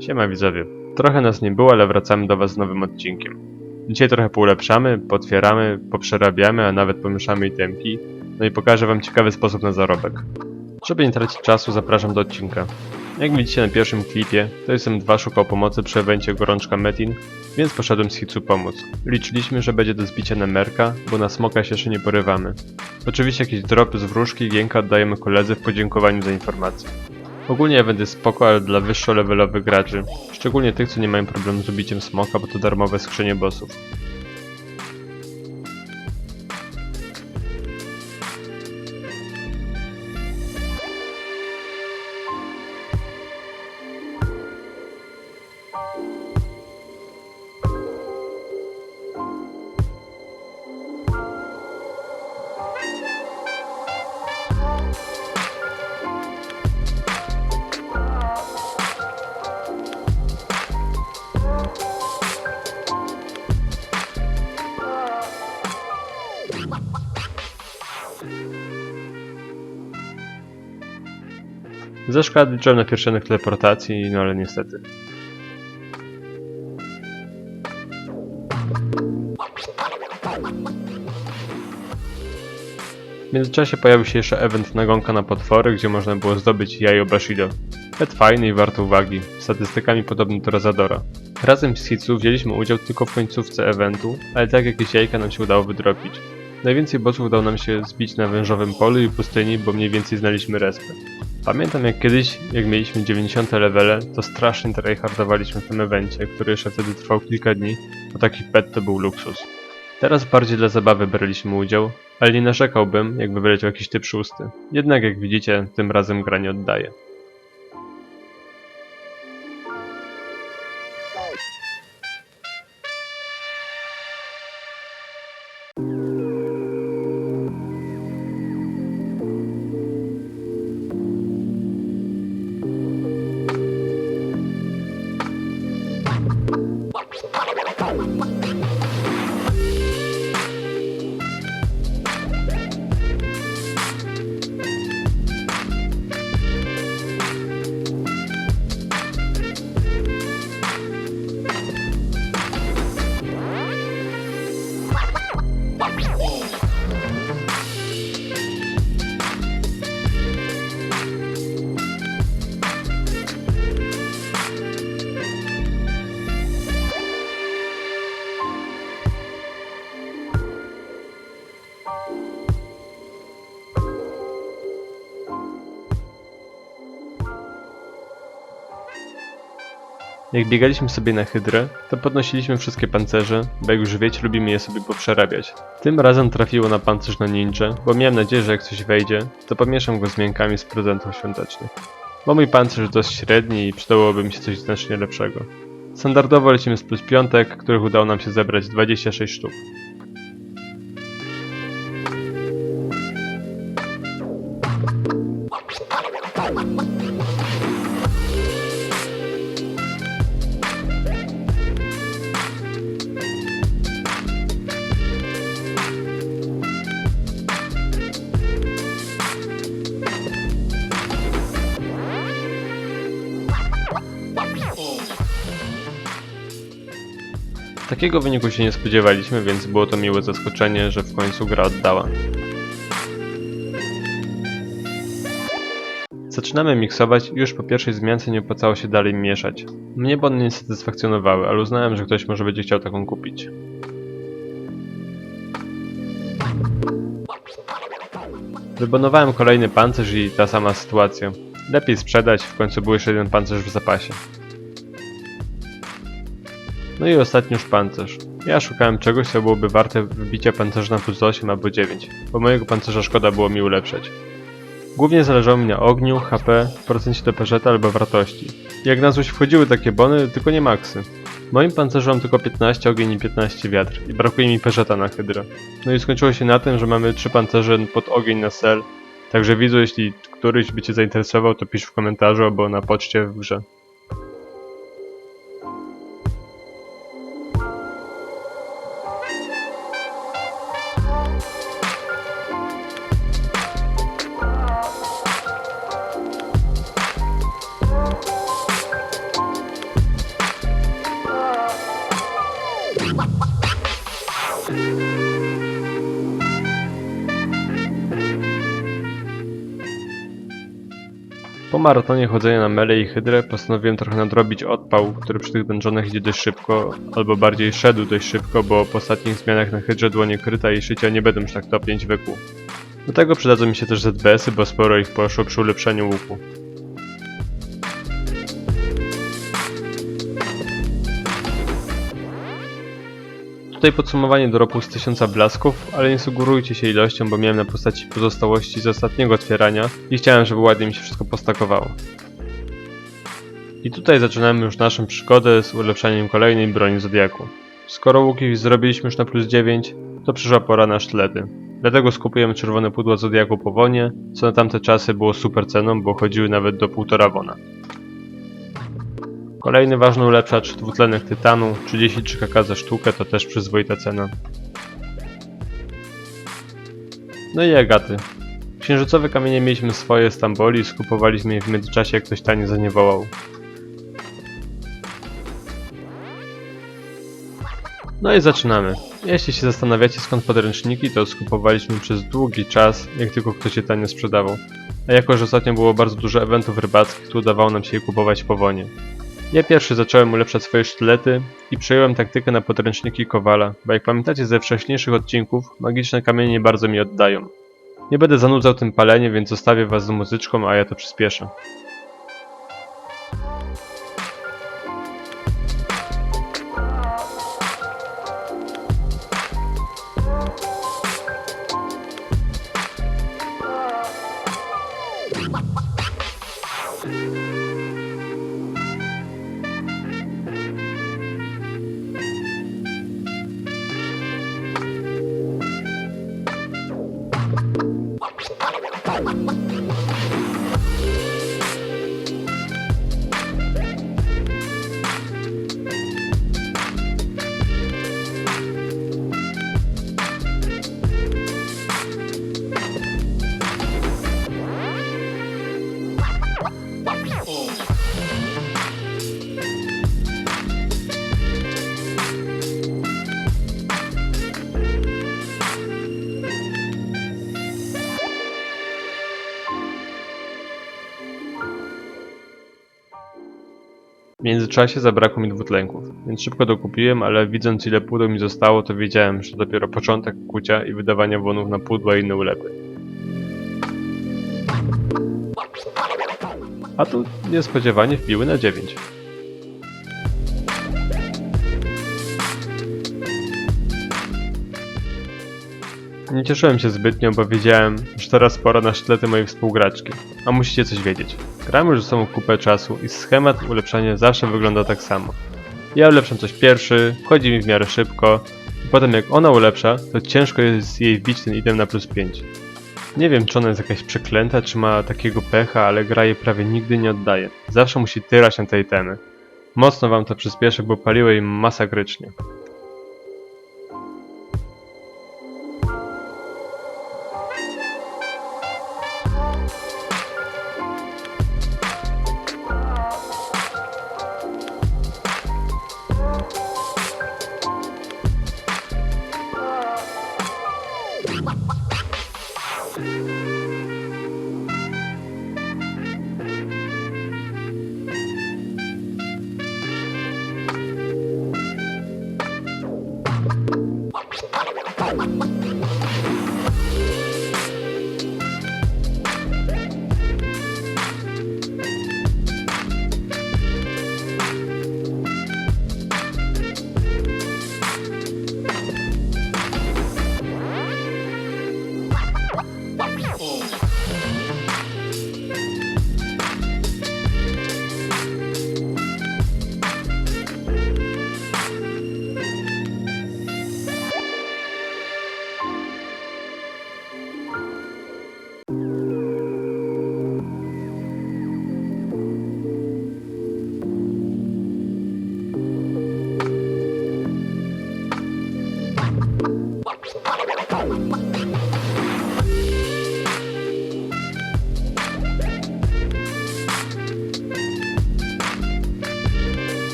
Siema widzowie. Trochę nas nie było, ale wracamy do was z nowym odcinkiem. Dzisiaj trochę poulepszamy, potwieramy, poprzerabiamy, a nawet pomieszamy itemki. No i pokażę wam ciekawy sposób na zarobek. Żeby nie tracić czasu, zapraszam do odcinka. Jak widzicie na pierwszym klipie, to jestem 2 szukał pomocy przy evencie Gorączka Metin, więc poszedłem z Hitsu pomóc. Liczyliśmy, że będzie do zbicia na merka, bo na smoka się jeszcze nie porywamy. Oczywiście jakieś dropy z wróżki i gienka oddajemy koledze w podziękowaniu za informację. Ogólnie event jest spoko, ale dla wyższolevelowych graczy. Szczególnie tych, co nie mają problemu z ubiciem smoka, bo to darmowe skrzynie bossów. Ze szkoły liczyłem na pierścionek teleportacji, no ale niestety. W międzyczasie pojawił się jeszcze event nagonka na potwory, gdzie można było zdobyć jajo Bashido. Pet fajny i wart uwagi, statystykami podobny do Razadora. Razem z Hitsu wzięliśmy udział tylko w końcówce eventu, ale tak jakieś jajka nam się udało wydropić. Najwięcej bossów udało nam się zbić na wężowym polu i pustyni, bo mniej więcej znaliśmy respę. Pamiętam jak kiedyś, jak mieliśmy 90 levele, to strasznie tryhardowaliśmy w tym evencie, który jeszcze wtedy trwał kilka dni, bo taki pet to był luksus. Teraz bardziej dla zabawy braliśmy udział, ale nie narzekałbym, jakby wyleciał jakiś typ szósty. Jednak jak widzicie, tym razem gra nie oddaje. Jak biegaliśmy sobie na hydrę, to podnosiliśmy wszystkie pancerze, bo jak już wiecie, lubimy je sobie poprzerabiać. Tym razem trafiło na pancerz na ninja, bo miałem nadzieję, że jak coś wejdzie, to pomieszam go z miękami z prezentów świątecznych. Bo mój pancerz dość średni i przydałoby mi się coś znacznie lepszego. Standardowo lecimy z plus piątek, których udało nam się zebrać 26 sztuk. Takiego wyniku się nie spodziewaliśmy, więc było to miłe zaskoczenie, że w końcu gra oddała. Zaczynamy miksować i już po pierwszej zmiance nie opłacało się dalej mieszać. Mnie bony nie satysfakcjonowały, ale uznałem, że ktoś może będzie chciał taką kupić. Wybonowałem kolejny pancerz i ta sama sytuacja. Lepiej sprzedać, w końcu był jeszcze jeden pancerz w zapasie. No i ostatni już pancerz. Ja szukałem czegoś, co byłoby warte wbicia pancerza na plus 8 albo 9, bo mojego pancerza szkoda było mi ulepszać. Głównie zależało mi na ogniu, HP, procencie DPŻ albo wartości. Jak na złość wchodziły takie bony, tylko nie maksy. Moim pancerzu mam tylko 15 ogień i 15 wiatr i brakuje mi peżeta na hydrę. No i skończyło się na tym, że mamy 3 pancerze pod ogień na sel, także widzu, jeśli któryś by Cię zainteresował, to pisz w komentarzu albo na poczcie w grze. Maratonie chodzenia na mele i hydrę postanowiłem trochę nadrobić odpał, który przy tych dungeonach idzie dość szybko, albo bardziej szedł dość szybko, bo po ostatnich zmianach na hydrze dłonie kryta i szycia nie będą już tak topnieć wyku. Do tego przydadzą mi się też ZBS-y, bo sporo ich poszło przy ulepszeniu łuku. Tutaj podsumowanie doropu z 1000 blasków, ale nie sugerujcie się ilością, bo miałem na postaci pozostałości z ostatniego otwierania i chciałem, żeby ładnie mi się wszystko postakowało. I tutaj zaczynamy już naszą przygodę z ulepszaniem kolejnej broni Zodiaku. Skoro łuki zrobiliśmy już na plus 9, to przyszła pora na sztylety. Dlatego skupujemy czerwone pudła Zodiaku po wonie, co na tamte czasy było super ceną, bo chodziły nawet do 1,5 wona. Kolejny ważny ulepszacz dwutlenek tytanu, 33 kk za sztukę to też przyzwoita cena. No i agaty. Księżycowe kamienie mieliśmy swoje z Tamboli skupowaliśmy je w międzyczasie jak ktoś tanie zaniewołał. No i zaczynamy. Jeśli się zastanawiacie skąd podręczniki, to skupowaliśmy przez długi czas, jak tylko ktoś je tanio sprzedawał. A jako, że ostatnio było bardzo dużo eventów rybackich, to udawało nam się je kupować po wonie. Ja pierwszy zacząłem ulepszać swoje sztylety i przejąłem taktykę na podręczniki Kowala, bo jak pamiętacie ze wcześniejszych odcinków, magiczne kamienie bardzo mi oddają. Nie będę zanudzał tym palenie, więc zostawię was z muzyczką, a ja to przyspieszę. Ha ha ha ha! W międzyczasie zabrakło mi dwutlenków, więc szybko dokupiłem, ale widząc ile pudeł mi zostało, to wiedziałem, że to dopiero początek kucia i wydawania wonów na pudła i inne ulepy. A tu niespodziewanie wbiły na 9. Nie cieszyłem się zbytnio, bo wiedziałem, że teraz pora na sztylety mojej współgraczki. A musicie coś wiedzieć. Gramy już sobą kupę czasu i schemat ulepszania zawsze wygląda tak samo. Ja ulepszam coś pierwszy, wchodzi mi w miarę szybko, i potem jak ona ulepsza, to ciężko jest jej wbić ten item na plus 5. Nie wiem, czy ona jest jakaś przeklęta, czy ma takiego pecha, ale gra je prawie nigdy nie oddaje. Zawsze musi tyrać na te itemy. Mocno wam to przyspieszy, bo paliło jej masakrycznie.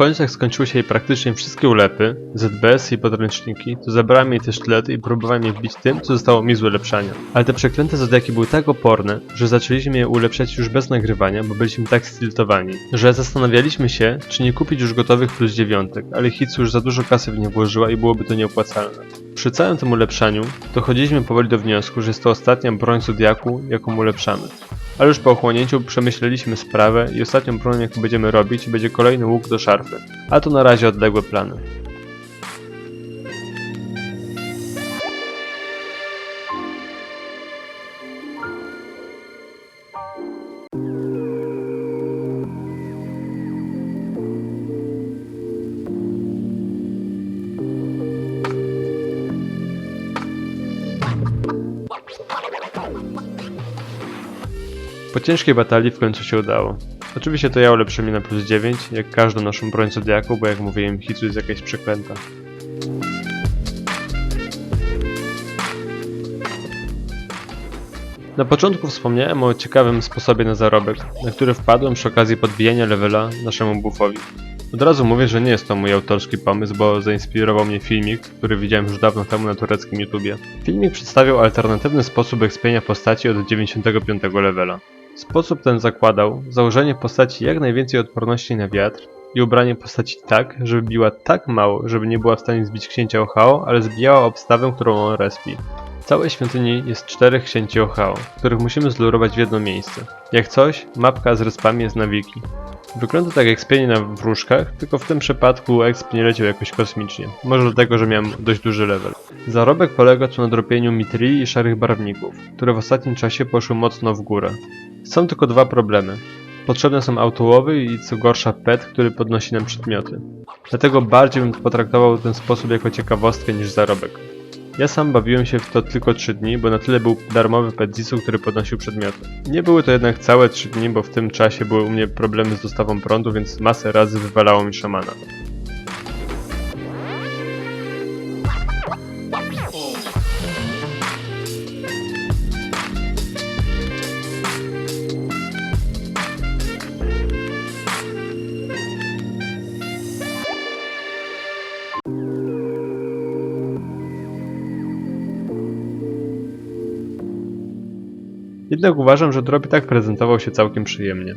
Końcu jak skończyły się jej praktycznie wszystkie ulepy, ZBS i podręczniki, to zabrałem jej te sztylety i próbowałem je wbić tym, co zostało mi z ulepszania. Ale te przeklęte zodiaki były tak oporne, że zaczęliśmy je ulepszać już bez nagrywania, bo byliśmy tak stiltowani, że zastanawialiśmy się, czy nie kupić już gotowych plus dziewiątek, ale Hitsu już za dużo kasy w nie włożyła i byłoby to nieopłacalne. Przy całym tym ulepszaniu dochodziliśmy powoli do wniosku, że jest to ostatnia broń zodiaku, jaką ulepszamy. Ale już po ochłonięciu przemyśleliśmy sprawę i ostatnią bronią, jaką będziemy robić, będzie kolejny łuk do szarfy. A to na razie odległe plany. Ciężkiej batalii w końcu się udało. Oczywiście to ja ulepszyłem je na plus 9, jak każdą naszą broń zodiaku, bo jak mówiłem, Hitsu jest jakaś przeklęta. Na początku wspomniałem o ciekawym sposobie na zarobek, na który wpadłem przy okazji podbijania levela naszemu buffowi. Od razu mówię, że nie jest to mój autorski pomysł, bo zainspirował mnie filmik, który widziałem już dawno temu na tureckim YouTubie. Filmik przedstawiał alternatywny sposób expienia postaci od 95 levela. Sposób ten zakładał założenie postaci jak najwięcej odporności na wiatr i ubranie postaci tak, żeby biła tak mało, żeby nie była w stanie zbić księcia Ochao, ale zbijała obstawę, którą on respi. W całej świątyni jest czterech księci Ochao, których musimy zlurować w jedno miejsce. Jak coś, mapka z respami jest na wiki. Wygląda tak jak spienie na wróżkach, tylko w tym przypadku exp nie leciał jakoś kosmicznie. Może dlatego, że miałem dość duży level. Zarobek polega tu na dropieniu mitrii i szarych barwników, które w ostatnim czasie poszły mocno w górę. Są tylko dwa problemy. Potrzebne są autołowy i co gorsza pet, który podnosi nam przedmioty. Dlatego bardziej bym potraktował ten sposób jako ciekawostkę niż zarobek. Ja sam bawiłem się w to tylko 3 dni, bo na tyle był darmowy pet Zisu, który podnosił przedmioty. Nie były to jednak całe 3 dni, bo w tym czasie były u mnie problemy z dostawą prądu, więc masę razy wywalało mi szamana. Jednak uważam, że drop i tak prezentował się całkiem przyjemnie.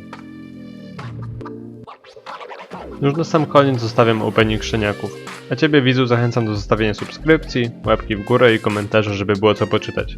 Już na sam koniec zostawiam opening szczeniaków. A ciebie widzu zachęcam do zostawienia subskrypcji, łapki w górę i komentarza, żeby było co poczytać.